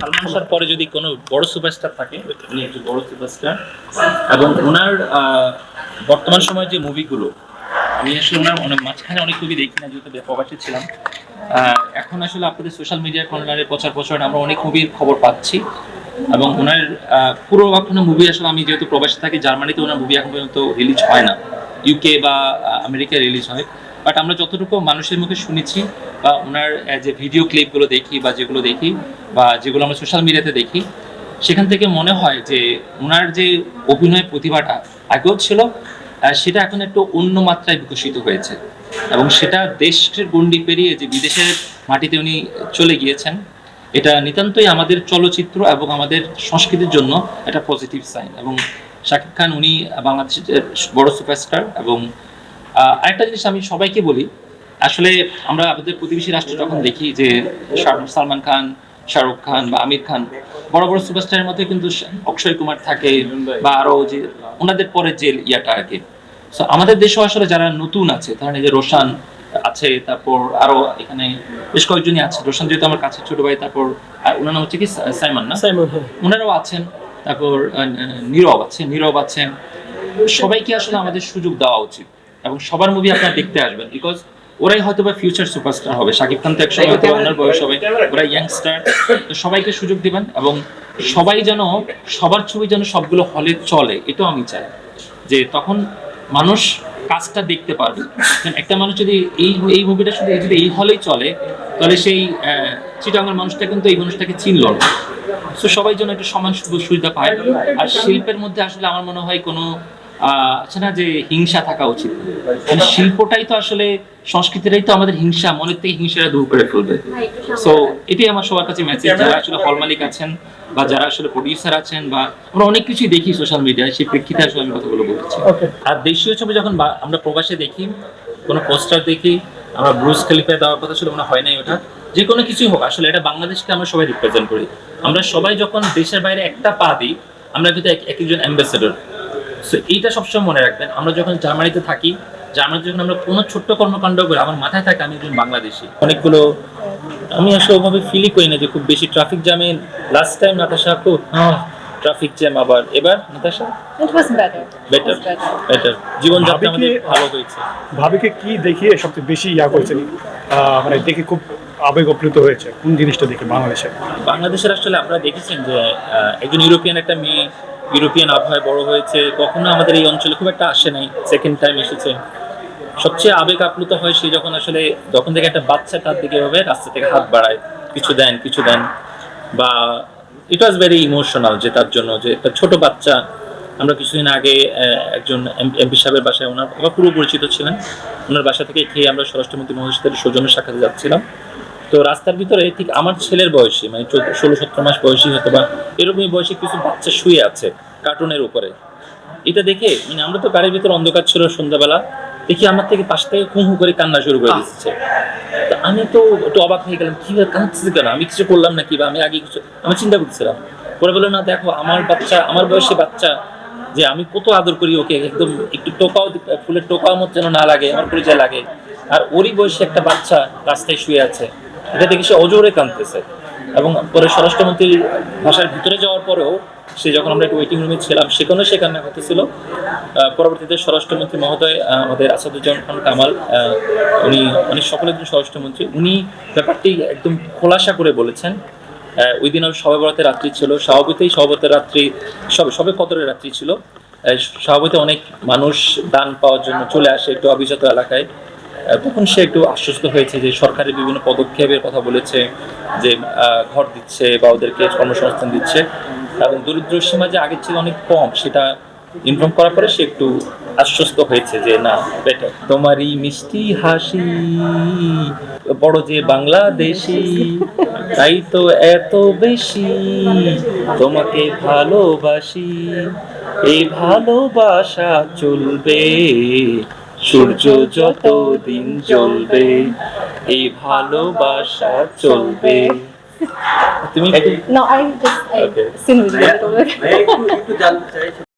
সালমান শাহর পরে যদি কোনো বড় সুপারস্টার থাকে উনি একজন বড় সুপারস্টার। এবং ওনার বর্তমান সময়ে যে মুভিগুলো আমি আসলে ওনার অনেক মাঝখানে অনেক মুভি দেখি না যেহেতু প্রবাসী ছিলাম। এখন আসলে আপনাদের সোশ্যাল মিডিয়া কর্নারের প্রচার প্রচারণে আমরা অনেক মুভির খবর পাচ্ছি। এবং ওনার পুরো কোনো মুভি আসলে আমি যেহেতু প্রবাসী থাকি জার্মানিতে ওনার মুভি এখন পর্যন্ত রিলিজ হয় না। ইউকে বা আমেরিকায় রিলিজ হয়। বাট আমরা যতটুকু মানুষের মুখে শুনেছি বা ওনার যে ভিডিও ক্লিপগুলো দেখি বা যেগুলো দেখি বা যেগুলো আমরা সোশ্যাল মিডিয়াতে দেখি, সেখান থেকে মনে হয় যে ওনার যে অভিনয় প্রতিভাটা আগেও ছিল সেটা এখন একটু অন্য মাত্রায় বিকশিত হয়েছে। এবং সেটা দেশের গণ্ডি পেরিয়ে যে বিদেশের মাটিতে উনি চলে গিয়েছেন, এটা নিতান্তই আমাদের চলচ্চিত্র এবং আমাদের সংস্কৃতির জন্য একটা পজিটিভ সাইন এবং শাকিব খান উনি বাংলাদেশের বড় সুপারস্টার এবং আরেকটা জিনিস আমি সবাইকে বলি আসলে আমরা আমাদের প্রতিবেশী রাষ্ট্র যখন দেখি যে সালমান খান শাহরুখ খান বা আমির খান বড় বড় সুপারস্টারের মধ্যে কিন্তু অক্ষয় কুমার থাকে বা আরও যে ওনাদের পরে যে ইয়াটা আর কি। সো আমাদের দেশেও আসলে যারা নতুন আছে ধরেন এই যে রোশান আছে তারপর আরও এখানে বেশ কয়েকজনই আছে। রোশান যেহেতু আমার কাছে ছোট ভাই তারপর আর ওনার নাম হচ্ছে কি? সাইমন না? সাইমন হ্যাঁ। ওনারাও আছেন তারপর নীরব আছে নীরব আছেন। সবাইকে আসলে আমাদের সুযোগ দেওয়া উচিত। এবং সবার মুভি আপনারা দেখতে আসবেন বিকজ ওরাই হয়তো বা ফিউচার সুপারস্টার হবে। শাকিব খান তো একসময় হয়তো ওনার বয়স হবে। ওরা ইয়াংস্টার তো সবাইকে সুযোগ দিবেন এবং সবাই যেন সবার ছবি যেন সবগুলো হলে চলে এটাও আমি চাই। যে তখন মানুষ কাজটা দেখতে পারবে। কারণ একটা মানুষ যদি এই এই মুভিটা শুধু যদি এই হলেই চলে তাহলে সেই চিটাঙ্গের মানুষটা কিন্তু এই মানুষটাকে চিনল না। সো সবাই যেন একটু সমান সুযোগ সুবিধা পায়। আর শিল্পের মধ্যে আসলে আমার মনে হয় কোনো আছে না যে হিংসা থাকা উচিত? মানে শিল্পটাই তো আসলে সংস্কৃতিটাই তো আমাদের হিংসা মনের থেকে হিংসাটা দূর করে ফেলবে। সো এটাই আমার সবার কাছে মেসেজ যারা আসলে হল মালিক আছেন বা যারা আসলে প্রডিউসার আছেন বা আমরা অনেক কিছুই দেখি সোশ্যাল মিডিয়ায় সেই প্রেক্ষিতে আসলে আমি কথাগুলো বলছি। আর দেশীয় ছবি যখন আমরা প্রবাসে দেখি কোনো পোস্টার দেখি আমরা ব্রুস খালিফা দেওয়ার কথা ছিল মনে হয় নাই ওটা যে কোনো কিছুই হোক আসলে এটা বাংলাদেশকে আমরা সবাই রিপ্রেজেন্ট করি। আমরা সবাই যখন দেশের বাইরে একটা পা দিই আমরা কিন্তু এক একজন অ্যাম্বাসেডর সো এইটা সবসময় মনে রাখবেন। আমরা যখন জার্মানিতে থাকি জার্মানিতে যখন আমরা কোনো ছোট্ট কর্মকাণ্ড করি আমার মাথায় থাকে আমি একজন বাংলাদেশি। অনেকগুলো আমি আসলে ওভাবে ফিলই করি না যে খুব বেশি ট্রাফিক জ্যামে লাস্ট টাইম নাতাশা খুব ট্রাফিক জ্যাম আবার। এবার নাতাশা. বেটার. বেটার জীবনযাত্রা কি- আমাদের ভালো হয়েছে। ভাবিকে কি দেখিয়ে সবচেয়ে বেশি ইয়া করেছেন? আহ, মানে দেখে খুব আবেগ হয়েছে? কোন জিনিসটা দেখে বাংলাদেশে? বাংলাদেশের আসলে আপনারা দেখেছেন যে একজন ইউরোপিয়ান একটা মেয়ে, ইউরোপিয়ান আবহাওয়ায় বড় হয়েছে। কখনো আমাদের এই অঞ্চলে খুব একটা আসে নাই সেকেন্ড টাইম এসেছে। সবচেয়ে আবেগ আপ্লুত হয় সে যখন আসলে, যখন থেকে একটা বাচ্চা তার দিকে এভাবে রাস্তা থেকে হাত বাড়ায়, কিছু দেন কিছু দেন। বা ইট ওয়াজ ভেরি ইমোশনাল যে তার জন্য, যে একটা ছোট বাচ্চা। আমরা কিছুদিন আগে একজন এমপি সাহেবের বাসায় ওনার পুরো পরিচিত ছিলেন। ওনার বাসা থেকে খেয়ে আমরা স্বরাষ্ট্রমন্ত্রী মহাশয়ের সৌজন্য সাক্ষাতে যাচ্ছিলাম। তো রাস্তার ভিতরে ঠিক আমার ছেলের বয়সী মানে ষোলো সতেরো মাস বয়সী হয়তো বা এরকমই বয়সী কিছু বাচ্চা শুয়ে আছে কার্টুনের উপরে। এটা দেখে মানে আমরা তো গাড়ির ভিতরে অন্ধকার ছিল সন্ধ্যাবেলা দেখি আমার থেকে পাশ থেকে হু হু করে কান্না শুরু করে দিচ্ছে। তো আমি তো একটু অবাক হয়ে গেলাম কি কাঁদতেছে কেন? আমি কিছু করলাম নাকি বা আমি আগে কিছু আমি চিন্তা করছিলাম পরে বলল না দেখো আমার বাচ্চা আমার বয়সী বাচ্চা যে আমি কত আদর করি ওকে একদম একটু টোকাও ফুলের টোকাও মতো যেন না লাগে আমার পরিচয় লাগে। আর ওরই বয়সী একটা বাচ্চা রাস্তায় শুয়ে আছে। এটা দেখে সে অজোরে কাঁদতেছে। এবং পরে স্বরাষ্ট্রমন্ত্রীর ভাষার ভিতরে যাওয়ার পরেও সে যখন আমরা একটু ওয়েটিং রুমে ছিলাম, সেখানেও সে কান্না করতেছিল। পরবর্তীতে স্বরাষ্ট্রমন্ত্রী মহোদয় আমাদের আসাদুজ্জামান খান কামাল উনি অনেক সফল একজন স্বরাষ্ট্রমন্ত্রী। উনি ব্যাপারটি একদম খোলাসা করে বলেছেন। ওই দিন সবে রাত্রি ছিল। স্বভাবতই সহবতের রাত্রি, সবে সবে কদরের রাত্রি ছিল। স্বভাবতে অনেক মানুষ দান পাওয়ার জন্য চলে আসে একটু অভিজাত এলাকায়। তখন সে একটু আশ্বস্ত হয়েছে যে সরকারের বিভিন্ন পদক্ষেপের কথা বলেছে, যে ঘর দিচ্ছে বা ওদেরকে কর্মসংস্থান দিচ্ছে। এবং দরিদ্র সীমা যে আগের ছিল অনেক কম, সেটা ইনফর্ম করার পরে সে একটু আশ্বস্ত হয়েছে যে, না বেটার তোমারই মিষ্টি হাসি, বড় যে বাংলাদেশি, তাই তো এত বেশি, তোমাকে ভালোবাসি, এই ভালোবাসা চলবে। সূর্য যত দিন জ্বলবে এই ভালোবাসা চলবে। তুমি না I just seen with sing